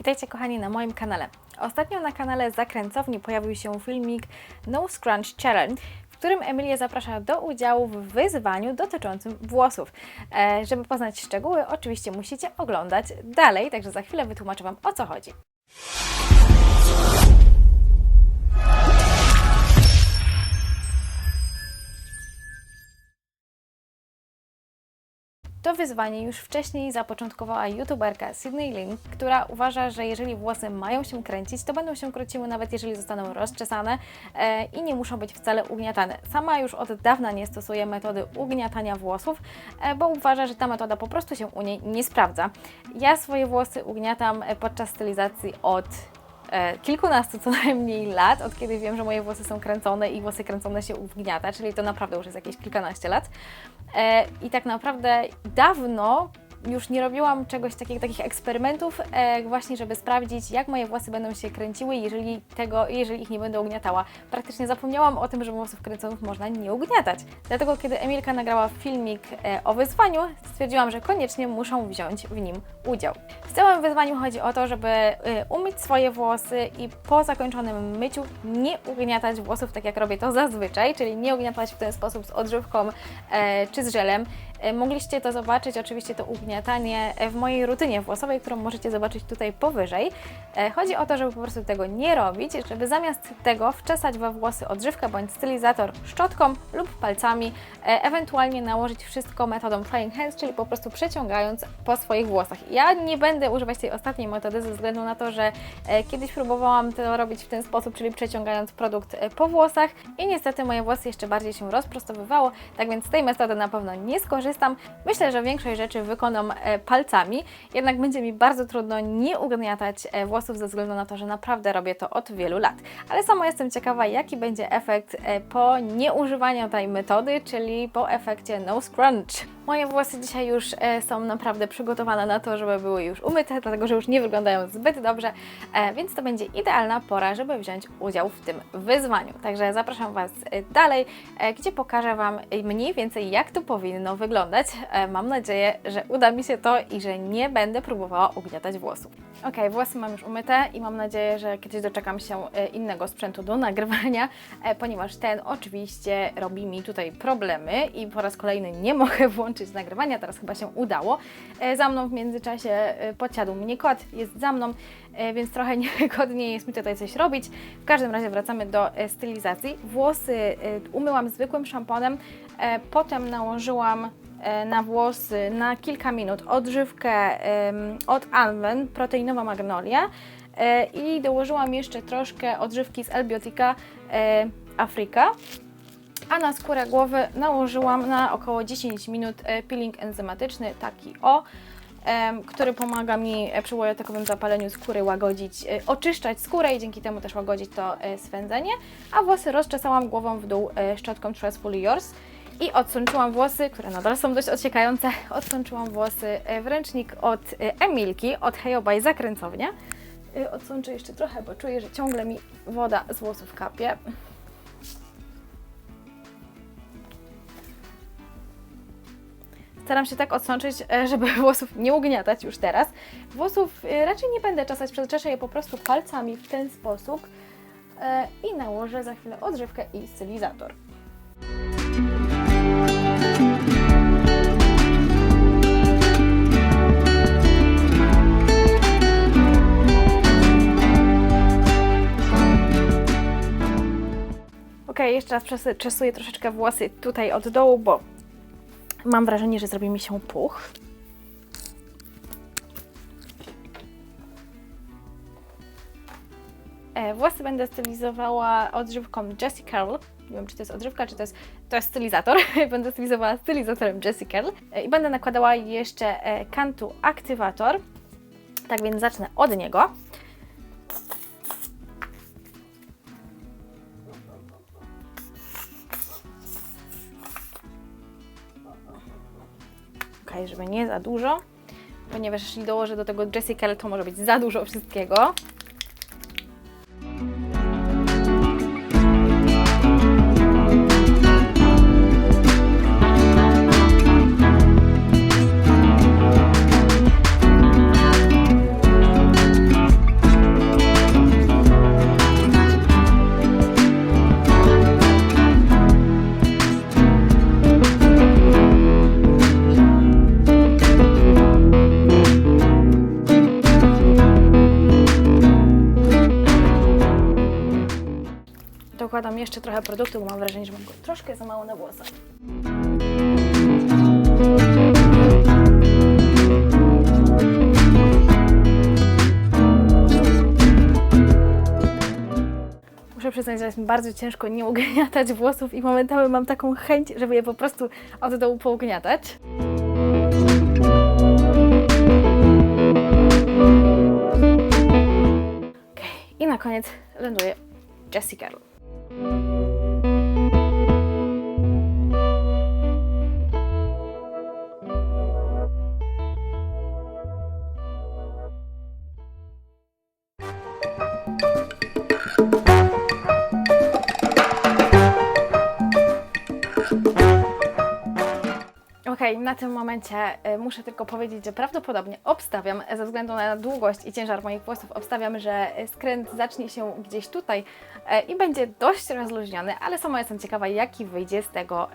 Witajcie kochani na moim kanale. Ostatnio na kanale Zakręcowni pojawił się filmik No Scrunch Challenge, w którym Emilia zaprasza do udziału w wyzwaniu dotyczącym włosów. E, żeby poznać szczegóły, oczywiście musicie oglądać dalej, także za chwilę wytłumaczę Wam o co chodzi. To wyzwanie już wcześniej zapoczątkowała youtuberka Sydney Lin, która uważa, że jeżeli włosy mają się kręcić, to będą się kręciły nawet jeżeli zostaną rozczesane e, i nie muszą być wcale ugniatane. Sama już od dawna nie stosuje metody ugniatania włosów, e, bo uważa, że ta metoda po prostu się u niej nie sprawdza. Ja swoje włosy ugniatam e, podczas stylizacji od kilkunastu co najmniej lat, od kiedy wiem, że moje włosy są kręcone i włosy kręcone się ugniata, czyli to naprawdę już jest jakieś kilkanaście lat. E, I tak naprawdę dawno już nie robiłam czegoś takiego, takich eksperymentów, e, właśnie żeby sprawdzić, jak moje włosy będą się kręciły, jeżeli, tego, jeżeli ich nie będę ugniatała. Praktycznie zapomniałam o tym, że włosów kręconych można nie ugniatać. Dlatego, kiedy Emilka nagrała filmik e, o wyzwaniu, stwierdziłam, że koniecznie muszą wziąć w nim udział. W całym wyzwaniu chodzi o to, żeby e, umyć swoje włosy i po zakończonym myciu nie ugniatać włosów tak jak robię to zazwyczaj, czyli nie ugniatać w ten sposób z odżywką e, czy z żelem. E, Mogliście to zobaczyć, oczywiście to ugniatanie e, w mojej rutynie włosowej, którą możecie zobaczyć tutaj powyżej. E, Chodzi o to, żeby po prostu tego nie robić, żeby zamiast tego wczesać we włosy odżywkę bądź stylizator szczotką lub palcami, ewentualnie nałożyć wszystko metodą flying hands, czyli po prostu przeciągając po swoich włosach. Ja nie będę używać tej ostatniej metody ze względu na to, że kiedyś próbowałam to robić w ten sposób, czyli przeciągając produkt po włosach i niestety moje włosy jeszcze bardziej się rozprostowywało, tak więc z tej metody na pewno nie skorzystam. Myślę, że większość rzeczy wykonam e, palcami, jednak będzie mi bardzo trudno nie ugniatać e, włosów ze względu na to, że naprawdę robię to od wielu lat. Ale sama jestem ciekawa, jaki będzie efekt e, po nieużywaniu tej metody, czyli po efekcie no scrunch. Moje włosy dzisiaj już e, są naprawdę przygotowane na to, żeby były już umyte, dlatego że już nie wyglądają zbyt dobrze, e, więc to będzie idealna pora, żeby wziąć udział w tym wyzwaniu. Także zapraszam Was e, dalej, gdzie pokażę Wam mniej więcej, jak to powinno wyglądać. Mam nadzieję, że uda mi się to i że nie będę próbowała ugniatać włosów. Ok, włosy mam już umyte i mam nadzieję, że kiedyś doczekam się innego sprzętu do nagrywania, ponieważ ten oczywiście robi mi tutaj problemy i po raz kolejny nie mogę włączyć nagrywania, teraz chyba się udało. E, Za mną w międzyczasie e, podsiadł mnie kot, jest za mną, e, więc trochę niewygodnie jest mi tutaj coś robić. W każdym razie wracamy do stylizacji. Włosy umyłam zwykłym szamponem, potem nałożyłam na włosy na kilka minut odżywkę od Alven, proteinowa magnolia i dołożyłam jeszcze troszkę odżywki z Elbiotica e, Afrika. A na skórę głowy nałożyłam na około 10 minut e, peeling enzymatyczny, taki o, który pomaga mi e, przy łajotekowym zapaleniu skóry łagodzić, e, oczyszczać skórę i dzięki temu też łagodzić to swędzenie. A włosy rozczesałam głową w dół szczotką Trustfully Yours i odsączyłam włosy, które nadal są dość odsiekające, odsączyłam włosy w ręcznik od Emilki, od Hejoba Zakręcownia. Odsączę jeszcze trochę, bo czuję, że ciągle mi woda z włosów kapie. Staram się tak odsączyć, e, żeby włosów nie ugniatać już teraz. Włosów e, raczej nie będę czesać, przeczeszę je po prostu palcami w ten sposób e, i nałożę za chwilę odżywkę i stylizator. Ok, jeszcze raz czesuję troszeczkę włosy tutaj od dołu, bo mam wrażenie, że zrobi mi się puch. E, Włosy będę stylizowała odżywką Jessie Curl. Nie wiem, czy to jest odżywka, czy to jest, to jest stylizator. będę stylizowała stylizatorem Jessie Curl. E, I będę nakładała jeszcze e, Kantu Aktywator. Tak więc zacznę od niego. Ok, żeby nie za dużo, ponieważ jeśli dołożę do tego Jessie Curl, to może być za dużo wszystkiego. Nakładam jeszcze trochę produktu, bo mam wrażenie, że mam go troszkę za mało na włosach. Muszę przyznać, że jest mi bardzo ciężko nie ugniatać włosów i momentami mam taką chęć, żeby je po prostu od dołu pougniatać. Okej, I na koniec ląduje Jessie Girl. Okej, na tym momencie e, muszę tylko powiedzieć, że prawdopodobnie obstawiam, e, ze względu na długość i ciężar moich włosów, obstawiam, że e, skręt zacznie się gdzieś tutaj e, i będzie dość rozluźniony, ale sama jestem ciekawa, jaki wyjdzie z tego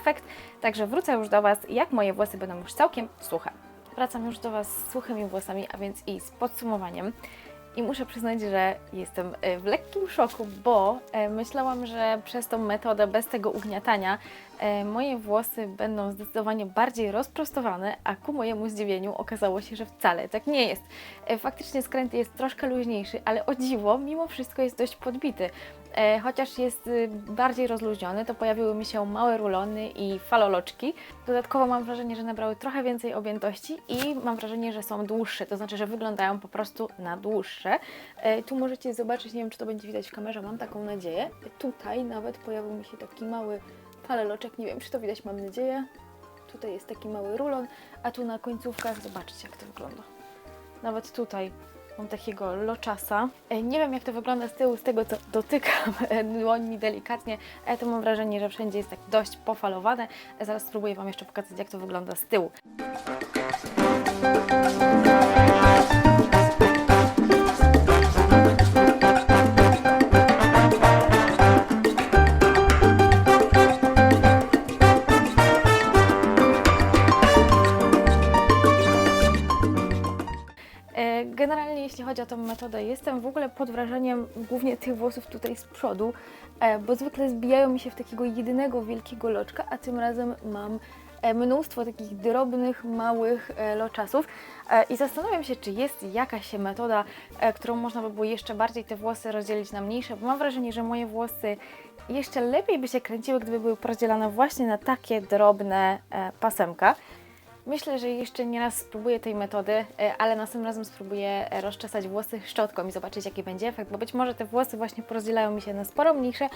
efekt. Także wrócę już do Was, jak moje włosy będą już całkiem suche. Wracam już do Was z suchymi włosami, a więc i z podsumowaniem. I muszę przyznać, że jestem w lekkim szoku, bo myślałam, że przez tą metodę bez tego ugniatania moje włosy będą zdecydowanie bardziej rozprostowane, a ku mojemu zdziwieniu okazało się, że wcale tak nie jest. E, Faktycznie skręt jest troszkę luźniejszy, ale o dziwo, mimo wszystko jest dość podbity. E, Chociaż jest y, bardziej rozluźniony, to pojawiły mi się małe rulony i faloloczki. Dodatkowo mam wrażenie, że nabrały trochę więcej objętości i mam wrażenie, że są dłuższe, to znaczy, że wyglądają po prostu na dłuższe. E, Tu możecie zobaczyć, nie wiem czy to będzie widać w kamerze, mam taką nadzieję. Tutaj nawet pojawił mi się taki mały faleloczek, nie wiem czy to widać, mam nadzieję. Tutaj jest taki mały rulon, a tu na końcówkach, zobaczcie jak to wygląda. Nawet tutaj mam takiego loczasa. E, Nie wiem jak to wygląda z tyłu, z tego co dotykam e, dłońmi delikatnie, ale to mam wrażenie, że wszędzie jest tak dość pofalowane. E, Zaraz spróbuję Wam jeszcze pokazać jak to wygląda z tyłu. Jeśli chodzi o tą metodę, jestem w ogóle pod wrażeniem głównie tych włosów tutaj z przodu, e, bo zwykle zbijają mi się w takiego jedynego wielkiego loczka, a tym razem mam e, mnóstwo takich drobnych, małych e, loczasów i zastanawiam się, czy jest jakaś metoda, którą można by było jeszcze bardziej te włosy rozdzielić na mniejsze, bo mam wrażenie, że moje włosy jeszcze lepiej by się kręciły, gdyby były porozdzielane właśnie na takie drobne pasemka. Myślę, że jeszcze nie raz spróbuję tej metody, e, ale następnym razem spróbuję e, rozczesać włosy szczotką i zobaczyć, jaki będzie efekt, bo być może te włosy właśnie porozdzielają mi się na sporo mniejsze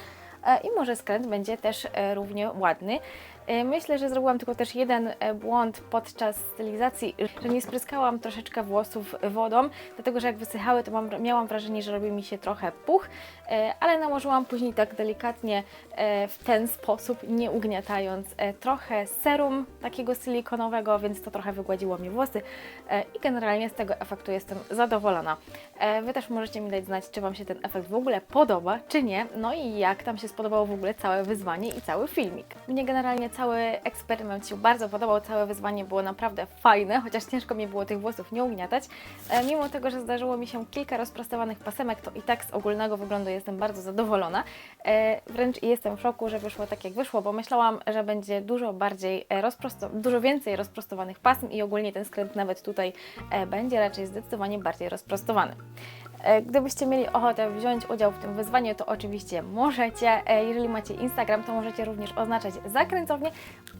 i może skręt będzie też e, równie ładny. E, Myślę, że zrobiłam tylko też jeden e, błąd podczas stylizacji, że nie spryskałam troszeczkę włosów wodą, dlatego że jak wysychały, to mam, miałam wrażenie, że robi mi się trochę puch, e, ale nałożyłam później tak delikatnie e, w ten sposób, nie ugniatając, e, trochę serum takiego silikonowego, więc to trochę wygładziło mi włosy e, i generalnie z tego efektu jestem zadowolona. E, Wy też możecie mi dać znać, czy Wam się ten efekt w ogóle podoba, czy nie, no i jak tam się spodobało w ogóle całe wyzwanie i cały filmik. Mnie generalnie cały eksperyment się bardzo podobał, całe wyzwanie było naprawdę fajne, chociaż ciężko mi było tych włosów nie ugniatać. E, Mimo tego, że zdarzyło mi się kilka rozprostowanych pasemek, to i tak z ogólnego wyglądu jestem bardzo zadowolona. E, Wręcz jestem w szoku, że wyszło tak jak wyszło, bo myślałam, że będzie dużo bardziej rozprosto, dużo więcej rozprostowanych pasm i ogólnie ten skręt nawet tutaj e, będzie raczej zdecydowanie bardziej rozprostowany. E, Gdybyście mieli ochotę wziąć udział w tym wyzwaniu, to oczywiście możecie. E, Jeżeli macie Instagram, to możecie również oznaczać zakręcownię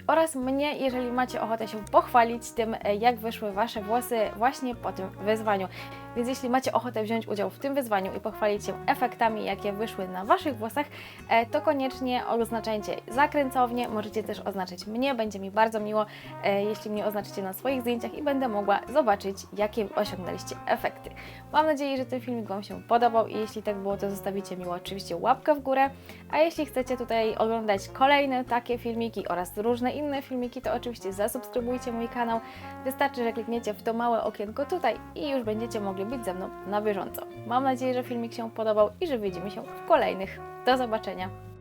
oraz mnie, jeżeli macie ochotę się pochwalić tym, e, jak wyszły Wasze włosy właśnie po tym wyzwaniu. Więc jeśli macie ochotę wziąć udział w tym wyzwaniu i pochwalić się efektami, jakie wyszły na Waszych włosach, e, to koniecznie oznaczajcie zakręcownię. Możecie też oznaczyć mnie, będzie mi bardzo miło, e, jeśli mnie oznaczycie na swoich zdjęciach i będę mogła zobaczyć, jakie osiągnęliście efekty. Mam nadzieję, że ten filmik Wam się podobał i jeśli tak było, to zostawicie mi oczywiście łapkę w górę. A jeśli chcecie tutaj oglądać kolejne takie filmiki oraz różne inne filmiki, to oczywiście zasubskrybujcie mój kanał. Wystarczy, że klikniecie w to małe okienko tutaj i już będziecie mogli być ze mną na bieżąco. Mam nadzieję, że filmik się podobał i że widzimy się w kolejnych. Do zobaczenia!